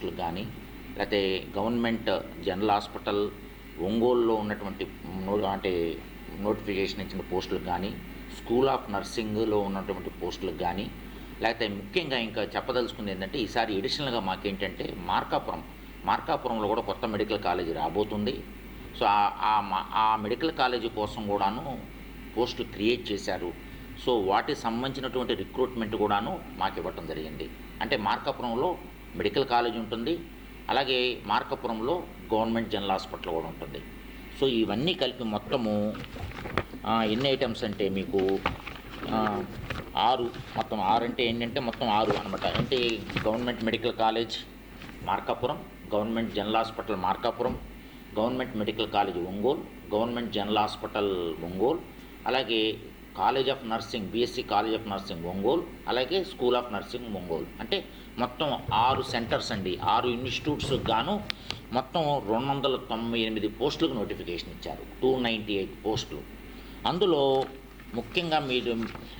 పోస్టులకు కానీ లేకపోతే గవర్నమెంట్ జనరల్ హాస్పిటల్ ఒంగోలులో ఉన్నటువంటి అంటే నోటిఫికేషన్ ఇచ్చిన పోస్టులకు కానీ స్కూల్ ఆఫ్ నర్సింగ్లో ఉన్నటువంటి పోస్టులకు కానీ లేకపోతే ముఖ్యంగా ఇంకా చెప్పదలుచుకుంది ఏంటంటే ఈసారి ఎడిషనల్గా మాకేంటంటే మార్కాపురం మార్కాపురంలో కూడా కొత్త మెడికల్ కాలేజీ రాబోతుంది. సో ఆ- మా- ఆ మెడికల్ కాలేజీ కోసం కూడాను పోస్టులు క్రియేట్ చేశారు. సో వాటికి సంబంధించినటువంటి రిక్రూట్మెంట్ కూడాను మాకు ఇవ్వటం జరిగింది. అంటే మార్కాపురంలో మెడికల్ కాలేజ్ ఉంటుంది. అలాగే మార్కాపురంలో గవర్నమెంట్ జనరల్ హాస్పిటల్ కూడా ఉంటుంది. సో ఇవన్నీ కలిపి మొత్తము ఎన్ని ఐటమ్స్ అంటే మీకు ఆరు మొత్తం ఆరు అంటే ఏంటంటే మొత్తం ఆరు అనమాట అంటే government medical college Markapuram government general hospital Markapuram government medical college Ongole government general hospital Ongole అలాగే college of nursing BSc college of nursing Ongole అలాగే స్కూల్ ఆఫ్ నర్సింగ్ ఒంగోలు అంటే మొత్తం ఆరు సెంటర్స్ అండి. ఆరు ఇన్స్టిట్యూట్స్ గాను మొత్తం రెండు వందల తొంభై ఎనిమిది పోస్టులకు నోటిఫికేషన్ ఇచ్చారు. టూ నైంటీ ఎయిట్ పోస్టులు. అందులో ముఖ్యంగా మీరు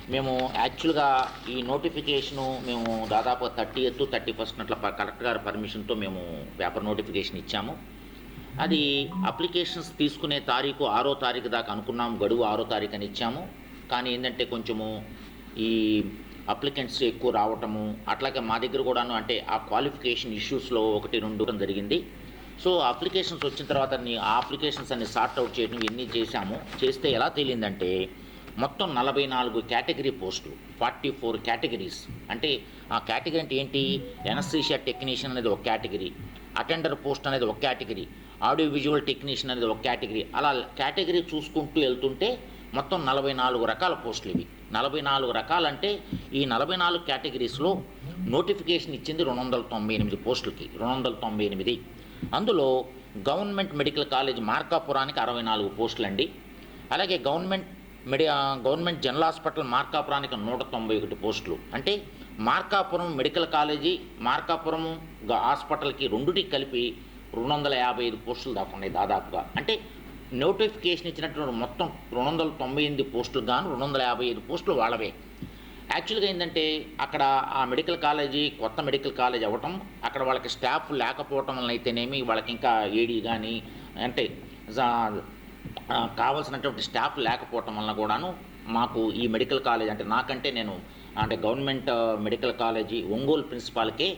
మేము యాక్చువల్గా ఈ నోటిఫికేషను మేము దాదాపు థర్టీ ఎయిత్ థర్టీ ఫస్ట్ అట్లా కలెక్టర్ గారి పర్మిషన్తో మేము పేపర్ నోటిఫికేషన్ ఇచ్చాము. అది అప్లికేషన్స్ తీసుకునే తారీఖు ఆరో తారీఖు దాకా అనుకున్నాము గడువు ఆరో తారీఖు అని ఇచ్చాము. కానీ ఏంటంటే కొంచెము ఈ అప్లికెంట్స్ ఎక్కువ రావటము అట్లాగే మా దగ్గర కూడాను అంటే ఆ క్వాలిఫికేషన్ ఇష్యూస్లో ఒకటి రెండు జరిగింది. సో అప్లికేషన్స్ వచ్చిన తర్వాత ఆ అప్లికేషన్స్ అన్ని సార్ట్ అవుట్ చేయడం ఇవన్నీ చేశాము. చేస్తే ఎలా తేలిందంటే మొత్తం నలభై నాలుగు కేటగిరీ పోస్టులు ఫార్టీ ఫోర్ కేటగిరీస్ అంటే ఆ కేటగిరీ అంటే ఏంటి? ఎనస్థీషియా టెక్నీషియన్ అనేది ఒక కేటగిరీ అటెండర్ పోస్ట్ అనేది ఒక కేటగిరీ ఆడియో విజువల్ టెక్నీషియన్ అనేది ఒక కేటగిరీ అలా కేటగిరీ చూసుకుంటూ వెళ్తుంటే మొత్తం నలభై నాలుగు రకాల పోస్టులు ఇవి. నలభై నాలుగు రకాలంటే ఈ నలభై నాలుగు కేటగిరీస్లో నోటిఫికేషన్ ఇచ్చింది రెండు వందల తొంభై ఎనిమిది పోస్టులకి రెండు వందల తొంభై ఎనిమిది. అందులో గవర్నమెంట్ మెడికల్ కాలేజ్ మార్కాపురానికి అరవై నాలుగు పోస్టులు అండి అలాగే గవర్నమెంట్ మెడి గవర్నమెంట్ జనరల్ హాస్పిటల్ మార్కాపురానికి నూట తొంభై ఒకటి పోస్టులు. అంటే మార్కాపురం మెడికల్ కాలేజీ మార్కాపురం గ- హాస్పిటల్కి రెండుటికి కలిపి రెండు వందల యాభై ఐదు పోస్టులు దాకా ఉన్నాయి దాదాపుగా. అంటే నోటిఫికేషన్ ఇచ్చినటువంటి మొత్తం రెండు వందల తొంభై ఎనిమిది పోస్టులు గాను రెండు వందల యాభై ఐదు పోస్టులు వాళ్ళవే. యాక్చువల్గా ఏంటంటే అక్కడ ఆ మెడికల్ కాలేజీ కొత్త మెడికల్ కాలేజ్ అవ్వటం అక్కడ వాళ్ళకి స్టాఫ్ లేకపోవటం వలన అయితేనేమి వాళ్ళకి ఇంకా ఏడీ కానీ అంటే కావాల్సినటువంటి స్టాఫ్ లేకపోవటం వలన కూడాను మాకు ఈ మెడికల్ కాలేజ్ అంటే నాకంటే నేను అంటే గవర్నమెంట్ మెడికల్ కాలేజీ ఒంగోలు ప్రిన్సిపాల్కే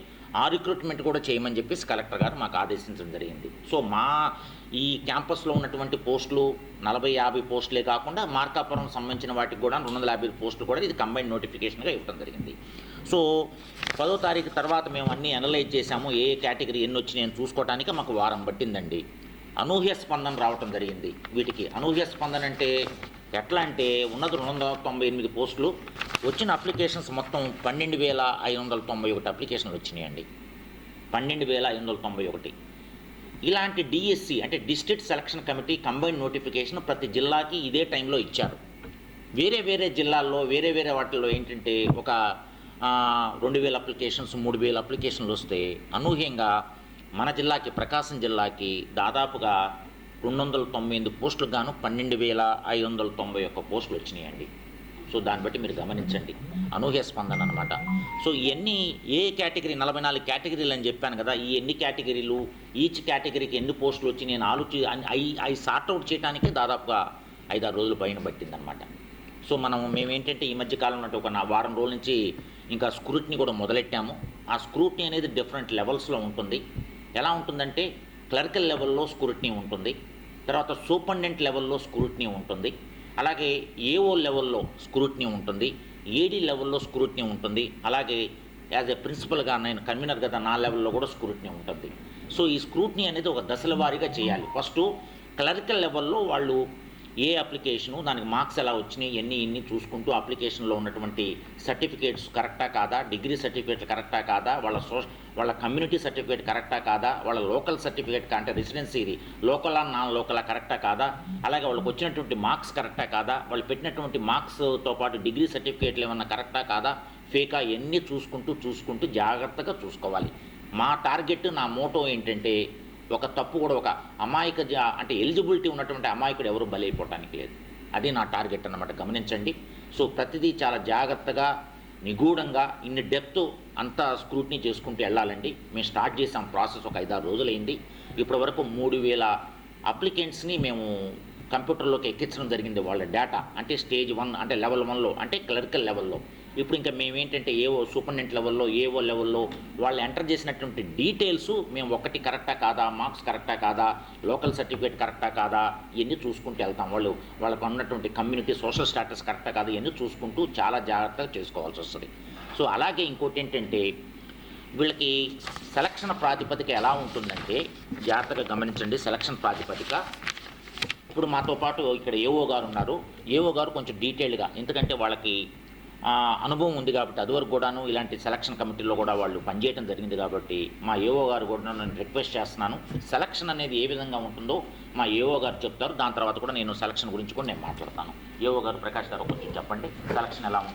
ఆ రిక్రూట్మెంట్ కూడా చేయమని చెప్పేసి కలెక్టర్ గారు మాకు ఆదేశించడం జరిగింది. సో మా ఈ క్యాంపస్లో ఉన్నటువంటి పోస్టులు నలభై యాభై పోస్టులే కాకుండా మార్కాపురం సంబంధించిన వాటికి కూడా రెండు వందల యాభై పోస్టులు కూడా ఇది కంబైన్ నోటిఫికేషన్గా ఇవ్వడం జరిగింది. సో పదో తారీఖు తర్వాత మేము అన్నీ అనలైజ్ చేశాము. ఏ కేటగిరీ ఎన్ని వచ్చినాయని చూసుకోవడానికి మాకు వారం పట్టిందండి. అనూహ్య స్పందన రావటం జరిగింది వీటికి. అనూహ్య స్పందన అంటే ఎట్లా అంటే ఉన్నది రెండు వందల తొంభై ఎనిమిది పోస్టులు. వచ్చిన అప్లికేషన్స్ మొత్తం పన్నెండు వేల ఐదు వందల తొంభై ఒకటి అప్లికేషన్లు వచ్చినాయండి. పన్నెండు వేల ఐదు వందల తొంభై ఒకటి ఇలాంటి డిఎస్సి అంటే district selection committee combine notification ప్రతి జిల్లాకి ఇదే టైంలో ఇచ్చారు. వేరే వేరే జిల్లాల్లో వేరే వేరే వాటిల్లో ఏంటంటే ఒక రెండు వేల అప్లికేషన్స్ మూడు వేల అప్లికేషన్లు వస్తే అనూహ్యంగా మన జిల్లాకి ప్రకాశం జిల్లాకి దాదాపుగా రెండు వందల తొంభై ఎనిమిది పోస్టులు గాను పన్నెండు వేల ఐదు వందల తొంభై ఒక్క పోస్టులు వచ్చినాయండి. సో దాన్ని బట్టి మీరు గమనించండి. అనూహ్య స్పందన అనమాట సో ఇవన్నీ ఏ కేటగిరీ నలభై నాలుగు కేటగిరీలు అని చెప్పాను కదా ఈ ఎన్ని కేటగిరీలు ఈచ్ కేటగిరీకి ఎన్ని పోస్టులు వచ్చి నేను ఆలోచి అవి అవి సార్ట్అవుట్ చేయడానికి దాదాపుగా ఐదారు రోజులు పైన పట్టిందనమాట సో మనం మేమేంటంటే ఈ మధ్య కాలంలో అంటే ఒక నా వారం రోజుల నుంచి ఇంకా స్క్రూట్ని కూడా మొదలెట్టాము. ఆ స్క్రూట్ని అనేది డిఫరెంట్ లెవెల్స్లో ఉంటుంది. ఎలా ఉంటుందంటే క్లర్కల్ లెవెల్లో స్క్రూట్నీ ఉంటుంది. తర్వాత సూపర్డెంట్ లెవెల్లో స్క్రూట్నీ ఉంటుంది. అలాగే ఏఓ లెవెల్లో స్క్రూట్నీ ఉంటుంది ఏడీ లెవెల్లో స్క్రూట్నీ ఉంటుంది అలాగే యాజ్ ఏ ప్రిన్సిపల్గా నేను కన్వీనర్ గత నా లెవెల్లో కూడా స్క్రూట్నీ ఉంటుంది. సో ఈ స్క్రూట్నీ అనేది ఒక దశల వారీగా చేయాలి. ఫస్ట్ క్లరికల్ లెవెల్లో వాళ్ళు ఏ అప్లికేషను దానికి మార్క్స్ ఎలా వచ్చినాయి ఎన్ని ఇన్ని చూసుకుంటూ అప్లికేషన్లో ఉన్నటువంటి సర్టిఫికేట్స్ కరెక్టా కాదా డిగ్రీ సర్టిఫికేట్ కరెక్టా కాదా వాళ్ళ సో వాళ్ళ కమ్యూనిటీ సర్టిఫికేట్ కరెక్టా కాదా వాళ్ళ లోకల్ సర్టిఫికేట్ అంటే రెసిడెన్సీ లోకల్ నాన్ లోకలా కరెక్టా కాదా అలాగే వాళ్ళకి వచ్చినటువంటి మార్క్స్ కరెక్టా కాదా వాళ్ళు పెట్టినటువంటి మార్క్స్తో పాటు డిగ్రీ సర్టిఫికేట్లు ఏమన్నా కరెక్టా కాదా ఫేకా ఎన్ని చూసుకుంటూ చూసుకుంటూ జాగ్రత్తగా చూసుకోవాలి. మా టార్గెట్ నా మోటో ఏంటంటే ఒక తప్పు కూడా ఒక అమాయక అంటే ఎలిజిబిలిటీ ఉన్నటువంటి అమాయకుడు ఎవరు బలైపోవటానికి లేదు. అది నా టార్గెట్ అన్నమాట. గమనించండి. సో ప్రతిదీ చాలా జాగ్రత్తగా నిగూఢంగా ఇన్ని డెప్త్ అంతా స్క్రూట్నీ చేసుకుంటూ వెళ్ళాలండి. మేము స్టార్ట్ చేసాం ప్రాసెస్ ఒక ఐదారు రోజులైంది. ఇప్పటి వరకు మూడు వేల అప్లికెంట్స్ని మేము కంప్యూటర్లోకి ఎక్కించడం జరిగింది వాళ్ళ డేటా అంటే స్టేజ్ వన్ అంటే లెవెల్ వన్లో అంటే క్లరికల్ లెవెల్లో ఇప్పుడు ఇంకా మేము ఏంటంటే ఏవో సూపరింటెండెంట్ లెవెల్లో ఏవో లెవెల్లో వాళ్ళు ఎంటర్ చేసినటువంటి డీటెయిల్స్ మేము ఒకటి కరెక్టా కాదా మార్క్స్ కరెక్టా కాదా లోకల్ సర్టిఫికేట్ కరెక్టా కాదా ఇవన్నీ చూసుకుంటూ వెళ్తాం వాళ్ళు. వాళ్ళకు ఉన్నటువంటి కమ్యూనిటీ సోషల్ స్టాటస్ కరెక్టా కాదా ఇవన్నీ చూసుకుంటూ చాలా జాగ్రత్తగా చేసుకోవాల్సి వస్తుంది. సో అలాగే ఇంకోటి ఏంటంటే వీళ్ళకి సెలక్షన్ ప్రాతిపదిక ఎలా ఉంటుందంటే జాగ్రత్తగా గమనించండి సెలక్షన్ ప్రాతిపదిక. ఇప్పుడు మాతో పాటు ఇక్కడ ఏఓ గారు ఉన్నారు. ఏఓ గారు కొంచెం డీటెయిల్డ్గా ఎందుకంటే వాళ్ళకి అనుభవం ఉంది కాబట్టి అదివరకు కూడాను ఇలాంటి సెలక్షన్ కమిటీలో కూడా వాళ్ళు పనిచేయడం జరిగింది కాబట్టి మా ఏఓ గారు కూడా నేను రిక్వెస్ట్ చేస్తున్నాను. సెలక్షన్ అనేది ఏ విధంగా ఉంటుందో మా ఏఓ గారు చెప్తారు. దాని తర్వాత కూడా నేను సెలక్షన్ గురించి కూడా నేను మాట్లాడతాను. ఏఓ గారు ప్రకాష్ గారు కొంచెం చెప్పండి. సెలక్షన్ ఎలా ఉంటుంది.